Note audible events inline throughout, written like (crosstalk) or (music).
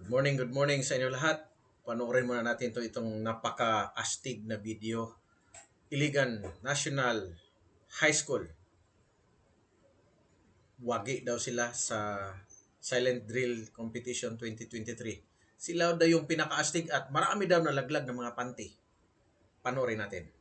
Good morning, good morning sa inyo lahat. Panoorin muna natin to itong napaka-astig na video. Iligan National High School. Wagi daw sila sa Silent Drill Competition 2023. Sila daw yung pinaka-astig at marami daw nalaglag ng mga panty. Panoorin natin.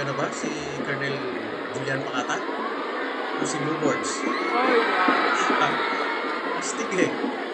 Ano ba? Si Colonel Julian Pakata? O si Blue Boards? Ah, astig eh.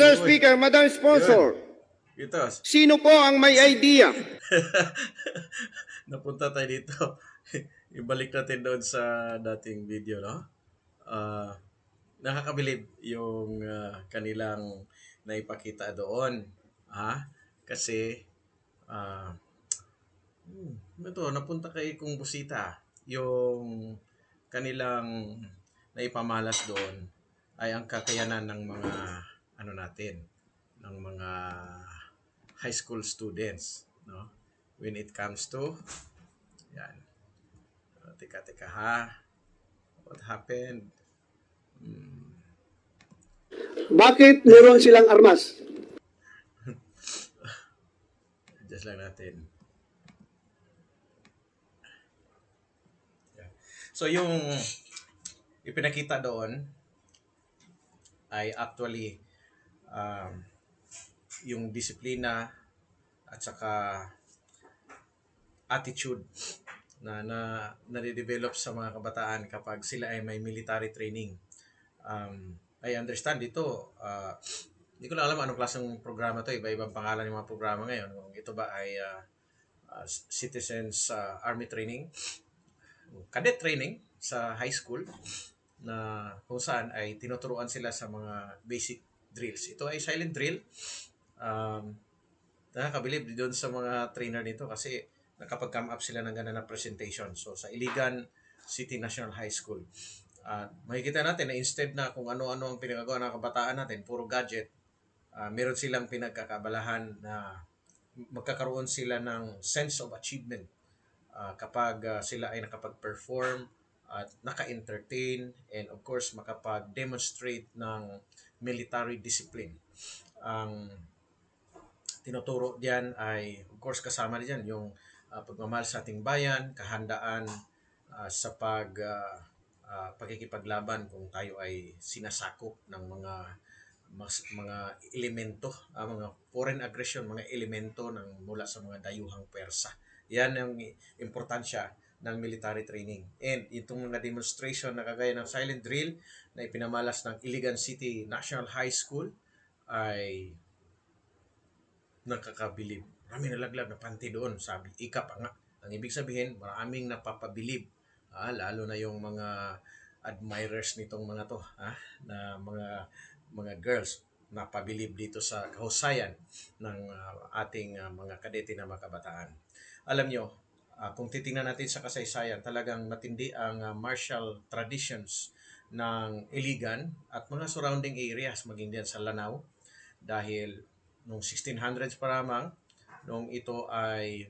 Mr. Yun. Speaker, Madam Sponsor, Ito, sino po ang may idea? (laughs) napunta tayo dito. (laughs) Ibalik natin doon sa dating video, no? Ah, nakakabilib yung ah, kanilang naipakita doon. Ha? Kasi, ah, hmm, ito, napunta kay Kung Busita. Yung kanilang naipamalas doon ay ang kakayanan ng mga ano natin, ng mga high school students, no? When it comes to yan. Uh, teka, teka ha. What happened? Hmm. Bakit meron silang armas? (laughs) Adjust lang natin. So yung ipinakita doon ay actually um, yung disiplina at saka attitude na na nade-develop sa mga kabataan kapag sila ay may military training. Um, I understand dito, uh, hindi ko lang alam anong klaseng programa to, iba-ibang pangalan ng mga programa ngayon. Kung ito ba ay uh, uh, citizens uh, army training, cadet training sa high school na kung saan ay tinuturuan sila sa mga basic drills. Ito ay silent drill. Um, nakakabilib doon sa mga trainer nito kasi nakapag-come up sila ng ganda na presentation. So sa Iligan City National High School. At makikita natin na instead na kung ano-ano ang pinagagawa ng kabataan natin, puro gadget, ah, meron silang pinagkakabalahan na magkakaroon sila ng sense of achievement ah, kapag ah, sila ay nakapag-perform at naka-entertain and of course makapag-demonstrate ng military discipline. Ang tinuturo diyan ay of course kasama diyan yung ah, pagmamahal sa ating bayan, kahandaan ah, sa pag ah, ah, pagkikipaglaban kung tayo ay sinasakop ng mga mas, mga elemento, ah, mga foreign aggression, mga elemento ng mula sa mga dayuhang Persa. Yan ang importansya ng military training. And itong mga demonstration na kagaya ng silent drill na ipinamalas ng Iligan City National High School ay nakakabilib. Marami nalaglag na panty doon, sabi, ika pa nga. Ang ibig sabihin, maraming napapabilib. Ah, lalo na yung mga admirers nitong mga to, ha? na mga mga girls napabilib dito sa kahusayan ng ah, ating ah, mga kadete na mga kabataan. Alam nyo, ah, kung titingnan natin sa kasaysayan, talagang matindi ang ah, martial traditions ng Iligan at mga surrounding areas, maging diyan sa Lanao. Dahil nung 1600s pa lamang, nung ito ay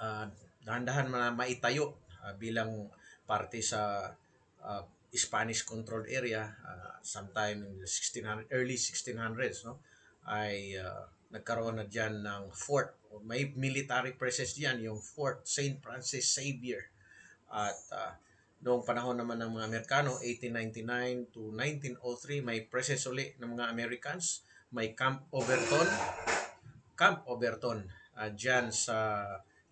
ah, dahan-dahan na maitayo ah, bilang parte sa ah, Spanish controlled area ah, sometime in the 1600 early 1600s no ay ah, nagkaroon na diyan ng fort may military presence diyan yung Fort St. Francis Xavier. At ah, noong panahon naman ng mga Amerikano 1899 to 1903 may presence uli ng mga Americans. May Camp Overton. Camp Overton uh, dyan sa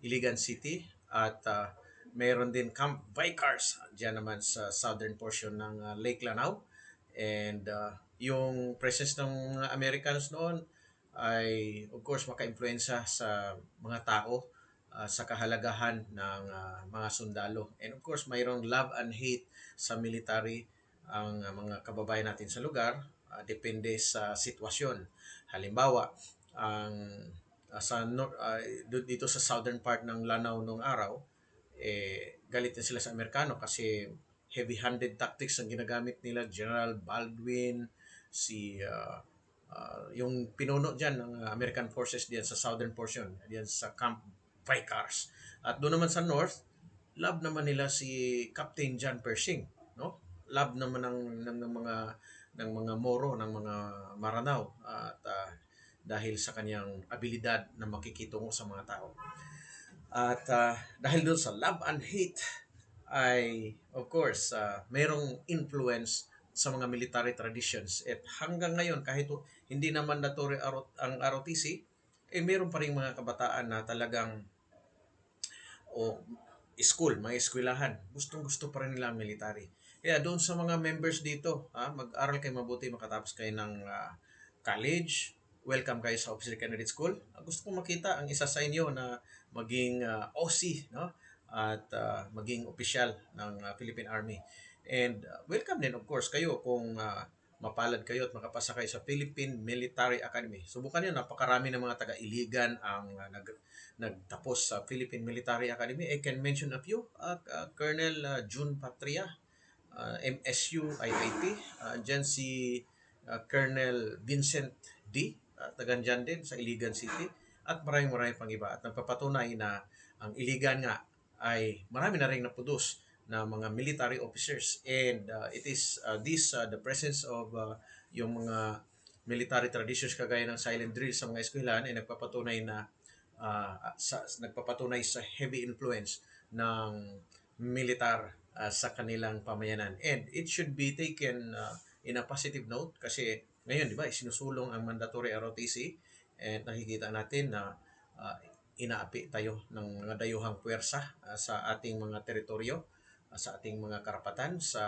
Iligan City. At ah, mayroon din Camp Vicars dyan naman sa southern portion ng ah, Lake Lanao. And ah, yung presence ng mga Americans noon ay of course maka-influensya sa mga tao ah, sa kahalagahan ng ah, mga sundalo. And of course mayroong love and hate sa military ang ah, mga kababayan natin sa lugar ah, depende sa sitwasyon. Halimbawa ang ah, sa nor- do- dito sa southern part ng Lanao nung araw eh galit na sila sa Amerikano kasi heavy-handed tactics ang ginagamit nila. General Baldwin si ah, ah, yung pinuno diyan ng American forces diyan sa southern portion diyan sa Camp Vicars at doon naman sa north love naman nila si Captain John Pershing no? Love naman ng, ng, ng mga ng mga Moro ng mga Maranao at ah, dahil sa kanyang abilidad na makikitungo sa mga tao. At ah, dahil doon sa love and hate ay of course ah, merong influence sa mga military traditions at hanggang ngayon kahit hindi naman naturi arot, ang ROTC eh meron pa rin mga kabataan na talagang o school, mga eskwelahan, gustong gusto pa rin nila ang military. Kaya doon sa mga members dito, ha, mag-aral kayo mabuti, makatapos kayo ng ah, college, welcome kayo sa Officer Candidate School. Ah, gusto kong makita ang isa sa inyo na maging ah, OC no? at ah, maging opisyal ng ah, Philippine Army. And ah, welcome din of course kayo kung ah, mapalad kayo at makapasa kayo sa Philippine Military Academy. Subukan nyo, napakarami ng mga taga-iligan ang ah, nag, nagtapos sa Philippine Military Academy. I can mention a few. Uh, Colonel ah, June Patria, uh, MSU IIT, uh, dyan si uh, Colonel Vincent D, uh, tagan dyan din sa Iligan City, at maraming maraming pang iba. At nagpapatunay na ang Iligan nga ay marami na rin napudos na mga military officers and uh, it is uh, this uh, the presence of uh, yung mga military traditions kagaya ng silent drill sa mga eskwelahan ay nagpapatunay na uh, sa, nagpapatunay sa heavy influence ng militar uh, sa kanilang pamayanan. And it should be taken uh, in a positive note kasi ngayon, di ba, sinusulong ang mandatory ROTC and nakikita natin na uh, inaapi tayo ng mga dayuhang puwersa uh, sa ating mga teritoryo, sa ating mga karapatan sa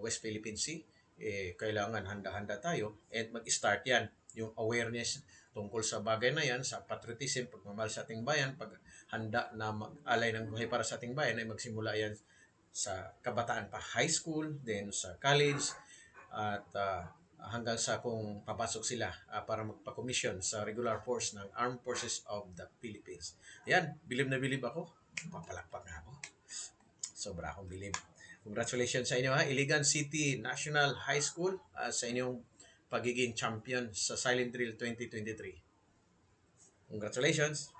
West Philippine Sea. Eh, kailangan handa-handa tayo and mag-start yan yung awareness tungkol sa bagay na yan, sa patriotism, pagmamahal sa ating bayan, paghanda na mag-alay ng buhay para sa ating bayan ay magsimula yan sa kabataan pa high school, then sa college, at uh, hanggang sa kung papasok sila uh, para magpa-commission sa regular force ng Armed Forces of the Philippines. Yan, bilib na bilib ako. Papalakpak na ako. Sobra akong bilib. Congratulations sa inyo ha. Iligan City National High School uh, sa inyong pagiging champion sa Silent Drill 2023. Congratulations!